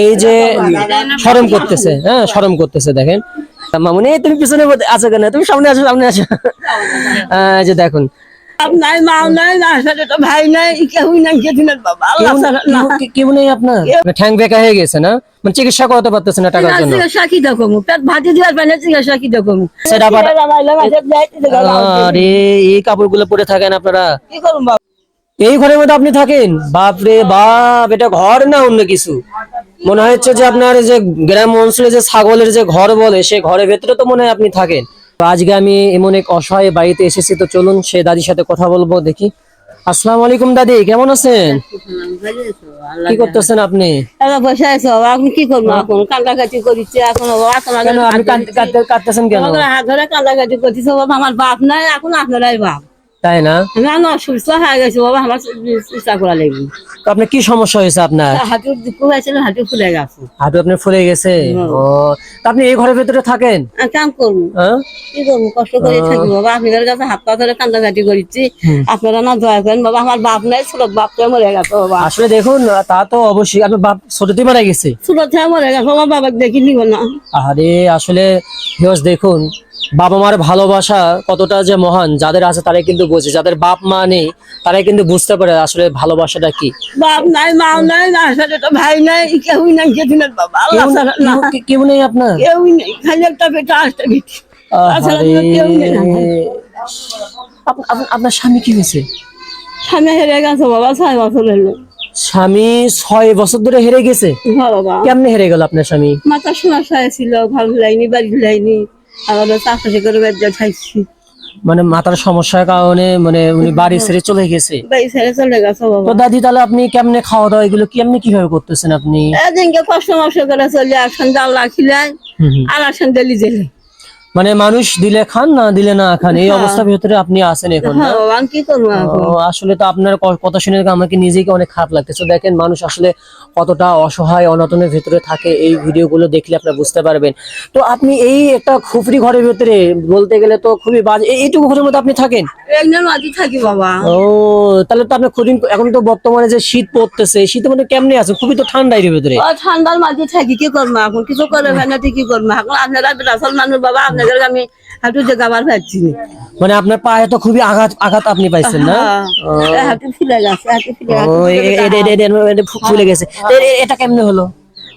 এই যে শরম করতেছে হ্যাঁ শরম করতেছে দেখেন। মামুনি তুমি পিছনে আছো কেন? তুমি সামনে আসো সামনে আসো। যে দেখুন। ঠ্যাং বেঁকা হয়ে গেছে না? মানে চিকিৎসা করাতে পারতেছে না টাকার জন্য। আরে এই পরে থাকেন আপনারা। এই ঘরের মধ্যে আপনি থাকেন? বাপরে বাপ এটা ঘর না অন্য কিছু? মনে হচ্ছে যে আপনার যে গ্রাম অঞ্চলে যে ছাগলের যে ঘর বলে সে ঘরের ভেতরে তো মনে হয় আপনি থাকেন তো আজকে আমি এমন এক অসহায় বাড়িতে এসেছি তো চলুন সে দাদির সাথে কথা বলব দেখি আসসালামু আলাইকুম দাদি কেমন আছেন কি করতেছেন আপনি বসে আছো এখন কি করব এখন কান্দাকাটি আপনি কাঁদতেছেন কেন ধরে- হাত ধরে কান্দাকাটি করতেছে আমার বাপ নাই এখন আপনারাই বাপ তাই না? আমি এখন অসুস্থ হয়ে গেছে বাবা আমার চিকিৎসা করা লাগবে। তো আপনার কি সমস্যা হয়েছে আপনার? দুঃখ হয়েছিল হাঁটু ফুলে গেছে। হাঁটু আপনার ফুলে গেছে? ও আপনি এই ঘরের ভেতরে থাকেন? কাম করব। কি করব? কষ্ট করে থাকি বাবা আপনাদের কাছে হাত পা ধরে কান্দাকাটি করিচ্ছি। আপনারা না দয়া করেন বাবা আমার বাপ নাই ছোট বাপ তো মরে গেছে বাবা। আসলে দেখুন তা তো অবশ্যই আপনার বাপ ছোটতে মারা গেছে। ছোট থেকে মরে গেছে বাবা বাবা দেখি নিব না। আরে আসলে দেখুন বাবা মার ভালোবাসা কতটা যে মহান যাদের আছে তারাই কিন্তু বোঝে যাদের বাপ মা নেই তারাই কিন্তু বুঝতে পারে আসলে ভালোবাসাটা কি। বাপ নাই মা নাই না ভাই নাই কেউই নাই যেদিনের বাবা কেউ- কেউ- কেউ নেই আপনার? কেউই নেই খালি একটা বেটা আসতে। কেউ আপ- আপনার স্বামী কি হয়েছে? সামনে হেরে গেছে বাবা ছয় বছর হলো। স্বামী ছয় বছর ধরে হেরে গেছে? হ্যাঁ বাবা। কেমনে হেরে গেল আপনার স্বামী? মাথার সমস্যা হয়েছিল ভালো লাইনি বাড়ি লাইনি আবার চাকরি করে বেজা খাইছি। মানে মাথার সমস্যার কারণে মানে উনি বাড়ি ছেড়ে চলে গেছে। বাড়ি ছেড়ে চলে গেছে তো দাদি তাহলে আপনি কেমনে খাওয়া দাওয়া এগুলো কেমনে কীভাবে করতেছেন আপনি? এদিনকে কষ্ট মষ্ট করে চলে আসেন জাল রাখিলেন। আর আসেন ডেলি জেলে মানে মানুষ দিলে খান না দিলে না খান এই অবস্থার ভিতরে আপনি আছেন এখন না? হ্যাঁ করব আসলে তো আপনার কথা শুনে আমাকে নিজেকে অনেক খারাপ লাগতেছে দেখেন মানুষ আসলে কতটা অসহায় অনটনের ভিতরে থাকে এই ভিডিওগুলো দেখলে আপনারা বুঝতে পারবেন। তো আপনি এই একটা খুপড়ি ঘরের ভিতরে বলতে গেলে তো খুবই বাজে এইটুকু ঘরের মধ্যে আপনি থাকেন? একজন থাকি বাবা। ও তাহলে তো আপনার খুদিন এখন তো বর্তমানে যে শীত পড়তেছে এই শীতের মধ্যে কেমনে আছে খুবই তো ঠান্ডা এর ভিতরে। ঠান্ডার মাঝে থাকি কি করব এখন? কিছু করে ফেলাতে কি করব। এখন আপনারা মানুষ বাবা আমি হাঁটু যে গাবার পাচ্ছি মানে আপনার পায়ে তো খুবই আঘাত আঘাত আপনি পাইছেন না? হ্যাঁ, হাঁটু ফুলে গেছে হাঁটু ফুলে গেছে এটা কেমনে হলো?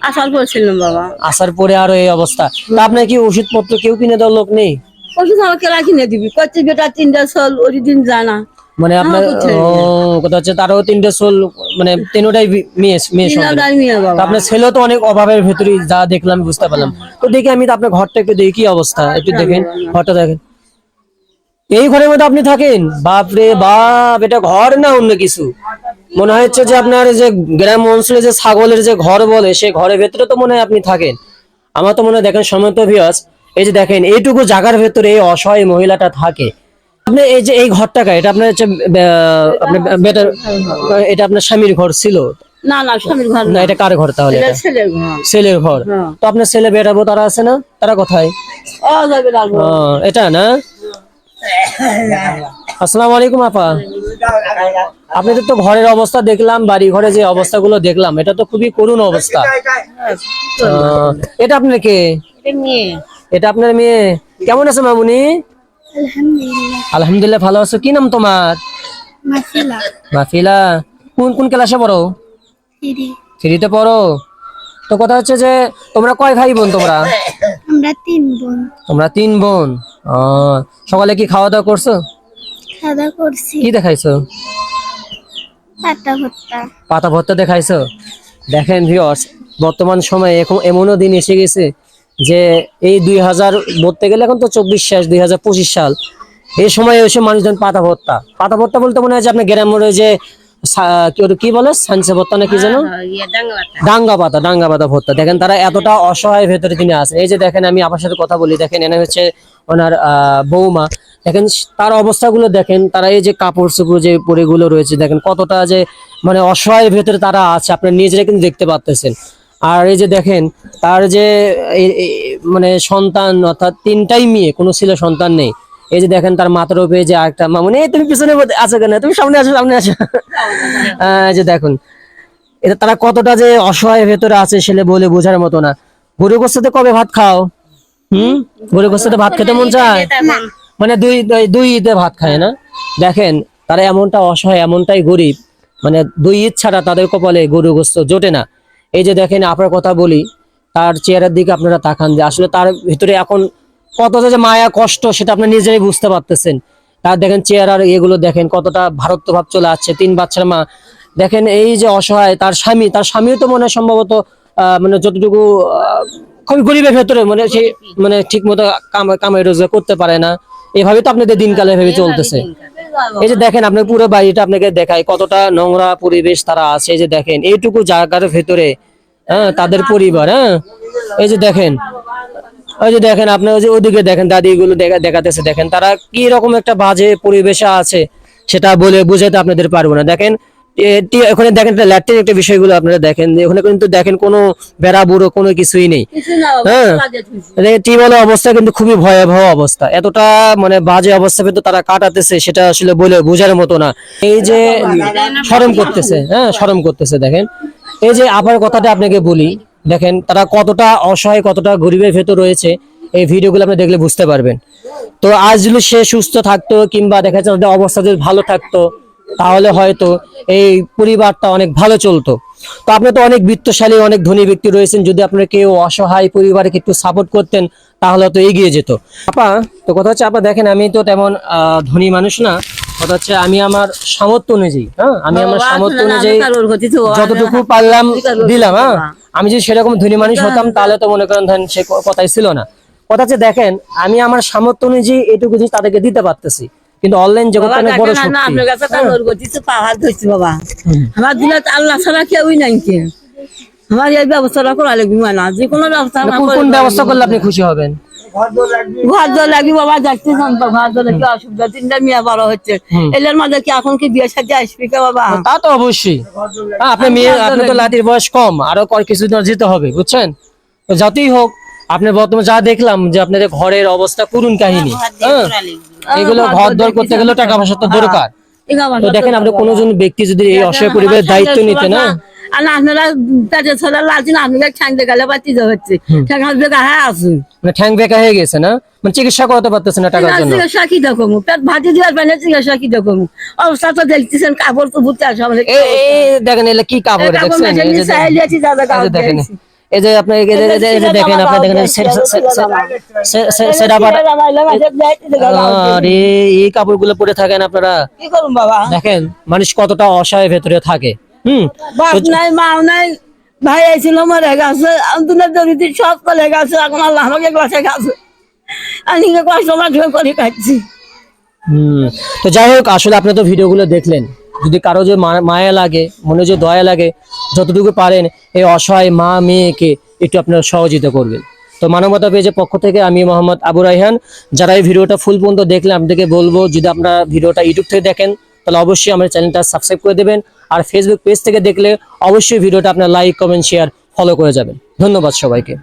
আসার করছিলাম বাবা। আসার পরে আরও এই অবস্থা। আপনার কি ওষুধ পত্র কেউ কিনে দেওয়ার লোক নেই? ওষুধ আমাকে কিনে দিবি। কচ্ছে বেটা তিনটা চল ওই দিন জানা। মানে আপনার কথা হচ্ছে তারও তিনটে সোল মানে তিনটাই মেয়ে মেয়ে আপনার ছেলেও তো অনেক অভাবের ভেতরে যা দেখলাম বুঝতে পারলাম। তো দেখি আমি তো আপনার ঘরটা একটু দেখি কি অবস্থা একটু দেখেন ঘরটা দেখেন। এই ঘরের মধ্যে আপনি থাকেন? বাপ রে বাপ এটা ঘর না অন্য কিছু? মনে হচ্ছে যে আপনার যে গ্রাম অঞ্চলে যে ছাগলের যে ঘর বলে সে ঘরের ভেতরে তো মনে হয় আপনি থাকেন। আমার তো মনে হয় দেখেন সময় তো এই যে দেখেন এইটুকু জায়গার ভেতরে এই অসহায় মহিলাটা থাকে। আপনি এই যে এই ঘরটাকা এটা আপনার হচ্ছে আপনার বেটার এটা আপনার স্বামীর ঘর ছিল? না না স্বামীর ঘর না না। এটা কার ঘর তাহলে? ছেলের ঘর। হ্যাঁ। তো আপনার ছেলে বেটাবো তারা আছে না? তারা কোথায়? এটা না? আসসালামু আলাইকুম আপা। আপনাদের তো ঘরের অবস্থা দেখলাম বাড়ি ঘরে যে অবস্থাগুলো দেখলাম এটা তো খুবই করুণ অবস্থা। আহ, এটা আপনার কে? এটা এটা আপনার মেয়ে। কেমন আছে মামুনি? আলহামদুলিল্লাহ। ভালো আছো। কি নাম তোমার? মাফিলা। কোন কোন ক্লাসে পড়ো? থ্রিতে পড়ো। তো কথা হচ্ছে যে তোমরা কয় ভাই বোন তোমরা? আমরা তিন বোন। তোমরা তিন বোন। সকালে কি খাওয়া দাওয়া করছ? খাওয়া করছি। কি দেখাইছো? পাতা ভর্তা। পাতা ভর্তা দেখাইছো? দেখেন ভিওর্স বর্তমান সময়ে এখন এমনও দিন এসে গেছে যে এই দুই হাজার বলতে গেলে এখন তো চব্বিশ শেষ দুই হাজার পঁচিশ সাল। এই সময় এসে মানুষজন পাতা ভর্তা। পাতা ভর্তা বলতে মনে হয় যে আপনার গ্রামের যে কি বলে? সানসে ভর্তা না কি যেন? ইয়ে ডাঙ্গা পাতা। ডাঙ্গা পাতা ভর্তা। দেখেন তারা এতটা অসহায় ভেতরে তিনি আছেন এই যে দেখেন আমি আপনার সাথে কথা বলি। দেখেন এনে হচ্ছে ওনার আহ, বৌমা দেখেন তার অবস্থাগুলো দেখেন। তারা এই যে কাপড় চোপড় যে পরেগুলো রয়েছে দেখেন কতটা যে মানে অসহায় ভেতরে তারা আছে। আপনার নিজেরা কিন্তু দেখতে পাচ্তেছেন আর এই যে দেখেন তার যে মানে সন্তান অর্থাৎ তিনটাই মেয়ে কোনো ছেলে সন্তান নেই। এই যে দেখেন তার মাথার উপরে যে আরেকটা মামুনি এই তুমি পিছনে আছো কেন? তুমি সামনে আসো সামনে আসো। যে দেখুন এটা তারা কতটা যে অসহায় ভেতরে আছে ছেলে বলে বোঝার মতো না। গরু গোস্তাতে কবে ভাত খাও? হুম? গরু গোস্তাতে ভাত খেতে মন চায়? মানে দুই দুই- দুই ঈদে ভাত খায় না? দেখেন তারা এমনটা অসহায় এমনটাই গরিব। মানে দুই ঈদ ছাড়া তাদের কপালে গরু গোস্ত জোটে না। এই যে দেখেন আপনার কথা বলি তার চেহারার দিকে আপনারা তাকান যে আসলে তার ভিতরে এখন কতটা যে মায়া কষ্ট সেটা আপনি নিজেই বুঝতে পারতেছেন। তার দেখেন চেহারার এগুলো দেখেন কতটা ভারত্ব ভাব চলে আসছে। তিন বাচ্চার মা দেখেন এই যে অসহায় তার স্বামী তার স্বামীও তো মনে হয় সম্ভবত আহ, মানে যতটুকু আহ, খুবই গরিবের ভেতরে মানে সে মানে ঠিক মতো কামাই রোজগার করতে পারে না। এভাবে তো আপনাদের দিনকালে এভাবে চলতেছে। এই যে দেখেন, আপনার পুরো বাড়িটা আপনাকে দেখায় কতটা নোংরা পরিবেশ তারা আছে। এই যে দেখেন, এইটুকু জায়গার ভেতরে হ্যাঁ তাদের পরিবার হ্যাঁ। এই যে দেখেন ওই যে দেখেন আপনার ওই যে ওইদিকে দেখেন, দাদিগুলো দেখাতেছে। দেখেন, তারা কি রকম একটা বাজে পরিবেশে আছে, সেটা বলে বুঝাতে আপনাদের পারব না। দেখেন ওখানে দেখেন ল্যাট্রিন একটা বিষয়গুলো আপনারা দেখেন। যে ওখানে কিন্তু দেখেন কোনো বেড়া বুড়ো কোনো কিছুই নেই। হ্যাঁ? টিউবওয়েলের অবস্থা কিন্তু খুবই ভয়াবহ অবস্থা। এতটা মানে বাজে অবস্থা কিন্তু তারা কাটাতেছে সেটা আসলে বলে বোঝার মতো না। এই যে শরম করতেছে হ্যাঁ শরম করতেছে দেখেন। এই যে আবার কথাটা আপনাকে বলি দেখেন তারা কতটা অসহায় কতটা গরিবের ভেতর রয়েছে এই ভিডিওগুলো আপনি দেখলে বুঝতে পারবেন। তো আজ যদি সে সুস্থ থাকতো কিংবা দেখা যাচ্ছে অবস্থা যদি ভালো থাকতো তাহলে হয়তো এই পরিবারটা অনেক ভালো চলতো। তো আপনি তো অনেক বিত্তশালী অনেক ধনী ব্যক্তি রয়েছেন। যদি আপনার কেউ অসহায় পরিবারকে একটু সাপোর্ট করতেন তাহলে তো এগিয়ে যেত। আপা তো কথা হচ্ছে আপা দেখেন আমি তো তেমন ধনী মানুষ না। কথা হচ্ছে আমি আমার সামর্থ্য অনুযায়ী হ্যাঁ? আমি আমার সামর্থ্য অনুযায়ী যতটুকু পারলাম দিলাম হ্যাঁ? আমি যদি সেরকম ধনী মানুষ হতাম তাহলে তো মনে করেন ধরেন সে কথাই ছিল না। কথা হচ্ছে দেখেন আমি আমার সামর্থ্য অনুযায়ী এটুকু জিনিস তাদেরকে দিতে পারতেছি। কিন্তু অনলাইন জগৎ অনেক বড় শক্তি। আপনার কাছে কারোর গতিতে পাহাড় ধরছি বাবা। আমার দিলে আল্লাহ ছাড়া কেউই নাই কে। আমার এই ব্যবস্থাটা করা লাগবে না যে কোনো ব্যবস্থা আমার কোন কোন ব্যবস্থা করলে আপনি খুশি হবেন? ঘর দর লাগি বাবা যাচ্ছি তো ঘর দর কি অসুবিধা তিনটা মেয়ে বড় হচ্ছে। এলের মধ্যে কি এখন কি বিয়ে সাথে আসবি কে বাবা? তা তো অবশ্যই। আপনার মেয়ে আপনি তো লাতির বয়স কম আরও কিছুদিন যেতে হবে বুঝছেন? যতই হোক আপনি বর্তমানে যা দেখলাম যে আপনাদের ঘরের অবস্থা করুন কাহিনী। হ্যাঁ? এগুলো ঘর দর করতে গেলে টাকা পয়সা তো দরকার। ঠিক আমার তো দেখেন আপনি কোনো জন ব্যক্তি যদি এই অসহায় পরিবারের দায়িত্ব নিতে না? আর আপনারা পেটে ছোলা আপনারা হচ্ছে। ঠ্যাং হাসবে হ্যাঁ আসুন। মানে ঠ্যাং বেঁকা হয়ে গেছে না? মানে চিকিৎসা করাতে পারতেছে না টাকার জন্য। চিকিৎসা কি পেট পেলে চিকিৎসা কি অবস্থা তো দেখতেছেন কাপড় তো বুঝতে আসে দেখেন এলে কি কাপড় দেখছেন? দেখেন। এই যে আপনি দেখেন আপনি দেখেন আরে এই কাপড়গুলো পরে থাকেন আপনারা। কি করুন বাবা? দেখেন মানুষ কতটা অসহায় ভেতরে থাকে। হুম? বাপ নাই মা নাই ভাই আইছিল মরে গেছে দুনের দরিদ্র সব করে গেছে এখন আল্লাহ আমাকে গেছে গেছে আমি কষ্ট করে খাচ্ছি। হুম। তো যাই হোক আসলে আপনি তো ভিডিওগুলো দেখলেন। যদি কারও যে মায়া লাগে, মনে যে দয়া লাগে, যতটুকু পারেন এই অসহায় মা মেয়েকে একটু আপনারা সহযোগিতা করবেন। তো মানবতা পেজের পক্ষ থেকে আমি মোহাম্মদ আবু রাইহান যারা এই ভিডিওটা ফুল পর্যন্ত দেখলে আপনাদেরকে বলব, যদি আপনারা ভিডিওটা ইউটিউব থেকে দেখেন, তাহলে অবশ্যই আমার চ্যানেলটা সাবস্ক্রাইব করে দেবেন। আর ফেসবুক পেজ থেকে দেখলে অবশ্যই ভিডিওটা আপনার লাইক কমেন্ট শেয়ার ফলো করে যাবেন। ধন্যবাদ সবাইকে।